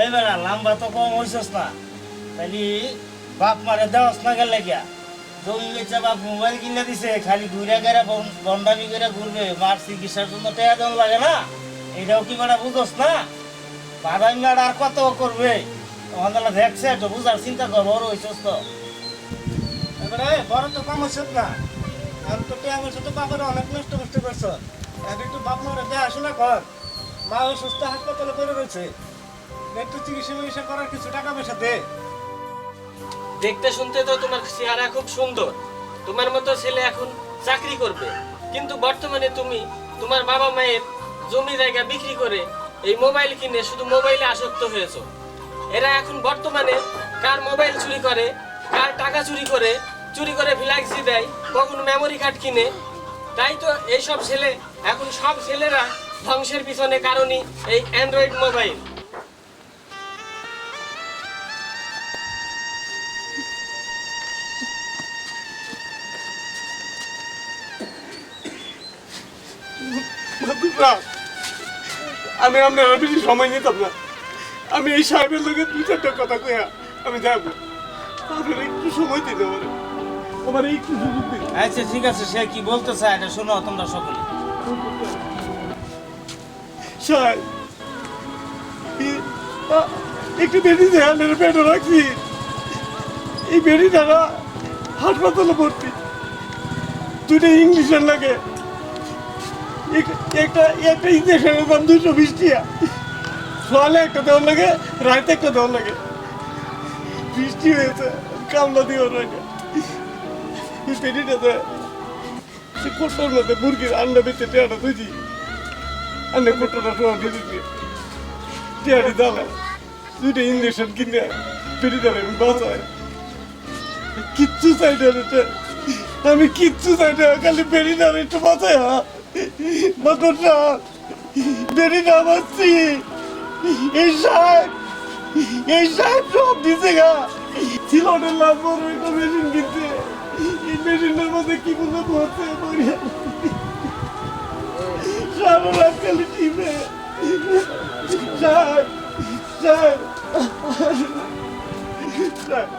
এই বেড়া লাম্বা তো কম হইছস না। তাইলে বাপ মারে দেওয়াস না গেলে গিয়া জমি বেচা বাপ মোবাইল কিনে দিছে, খালি ঘুরে গেরে বন্ডামি করে ঘুরবে মার চিকিৎসার জন্য টাকা দেওয়া লাগে না। এটাও কি বেড়া বুঝোস না। বাদামি বেড়া আর কত করবে আমাদের দেখছে একটু বুঝার চিন্তা কর বড় হইছস তো। এবারে বড় তো কম হইছত না। আমি তো টাকা পয়সা তো বাপের অনেক নষ্ট কষ্ট করছ এখন একটু বাপ মারে দেখাশোনা কর মা ওই সুস্থ হাসপাতালে পড়ে রয়েছে একটু চিকিৎসা করার কিছু টাকা পয়সা দে। দেখতে শুনতে তো তোমার চেহারা খুব সুন্দর। তোমার মতো ছেলে এখন চাকরি করবে। কিন্তু বর্তমানে তুমি তোমার বাবা মায়ের জমি জায়গা বিক্রি করে এই মোবাইল কিনে শুধু মোবাইলে আসক্ত হয়েছো। এরা এখন বর্তমানে কার মোবাইল চুরি করে, কার টাকা চুরি করে চুরি করে ফ্ল্যাক্সি দেয়, কখন মেমোরি কার্ড কিনে। তাই তো এইসব ছেলে, এখন সব ছেলেরা ধ্বংসের পিছনে কারণই এই অ্যান্ড্রয়েড মোবাইল। মাতুব্রা, আমি আপনার আর বেশি সময় নিতাম না। আমি এই সাহেবের লোকের দু চারটা কথা কইয়া আমি যাব আপনার একটু সময় দিন আমার। আমার একটু সুযোগ দিন। আচ্ছা ঠিক আছে সে কি বলতে চায় এটা শোনো তোমরা সকলে। সাহেব একটু বেশি ধ্যানের পেটে রাখছি। এই বেরিটা না হাসপাতালে ভর্তি। দুটো ইংলিশের লাগে। একটা একটা ইঞ্জেকশনের দাম দুশো বিশ টিয়া। সকালে একটা দেওয়ার লাগে রাতে একটা দেওয়ার লাগে। বৃষ্টি হয়েছে, কামলা দিও রয়েছে পেটিটাতে সে কোটার মধ্যে মুরগির আন্ডা বেঁচে টেয়াটা তুইছি আন্ডা কোটাটা সব দিয়ে দিচ্ছি টেয়ারি দালা দুইটা ইঞ্জেকশন কিনে পেটিটারে বাঁচাই কিচ্ছু চাই না। রে আমি কিচ্ছু চাই না, খালি বেরিনার একটু বাঁচাই মাথা বেরিনা বাঁচছি এই সাহেব এই সাহেব সব দিছে গা। ছিল না লাভ একটা মেশিন কিনতে। এই মেশিনটার মধ্যে কি বলে পড়ছে সারা রাত খালি টিপে। সাহেব সাহেব। সাহেব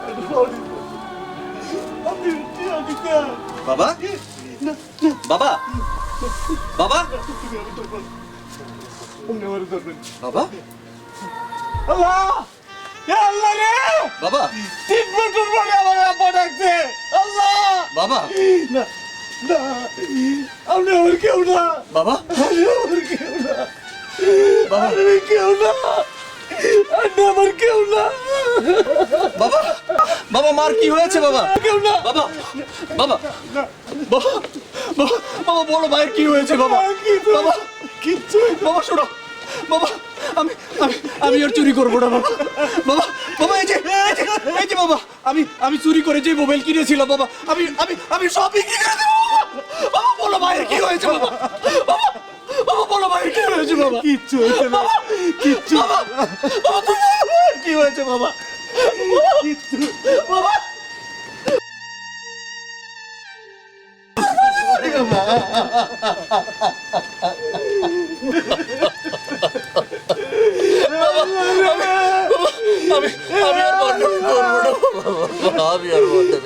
আপনি বাবা? বাবা? বাবা? বাবা? আল্লাহ বাবা? আল্লাহ না আমার কেউ না বাবা? কেউ না কেউ না আমার কেউ না বাবা? বাবা, মার কি হয়েছে বাবা? কেউ না বাবা? বাবা বাবা বাবা বাবা বড় ভাইয়ের কি হয়েছে বাবা? বাবা কিচ্ছু বাবা শোনো বাবা আমি আমি আমি আর চুরি করব না বাবা। বাবা বাবা এই যে এই যে বাবা আমি আমি চুরি করে যে মোবাইল কিনেছিলাম বাবা আমি আমি আমি সব বিক্রি করে দেবো। বাবা। বাবা বলো ভাইয়ের কি হয়েছে বাবা? বাবা বাবা বলো ভাইয়ের কি হয়েছে বাবা? কিচ্ছু হয়েছে না। কিচ্ছু বাবা বাবা বলো কি হয়েছে বাবা? কিচ্ছু। বাবা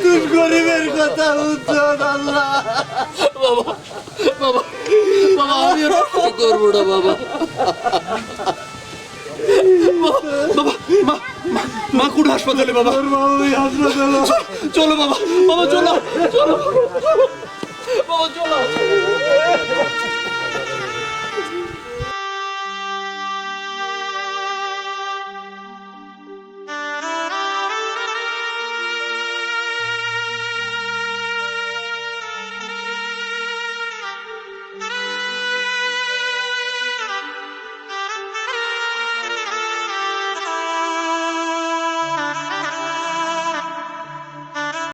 তুই গরিবের কথা উচ্চত আল্লাহ বাবা বাবা বাবা আমি আর করব বাবা মা কোন হাসপাতালে বাবু চলো বাবা বাবা চলো চলো 把我救了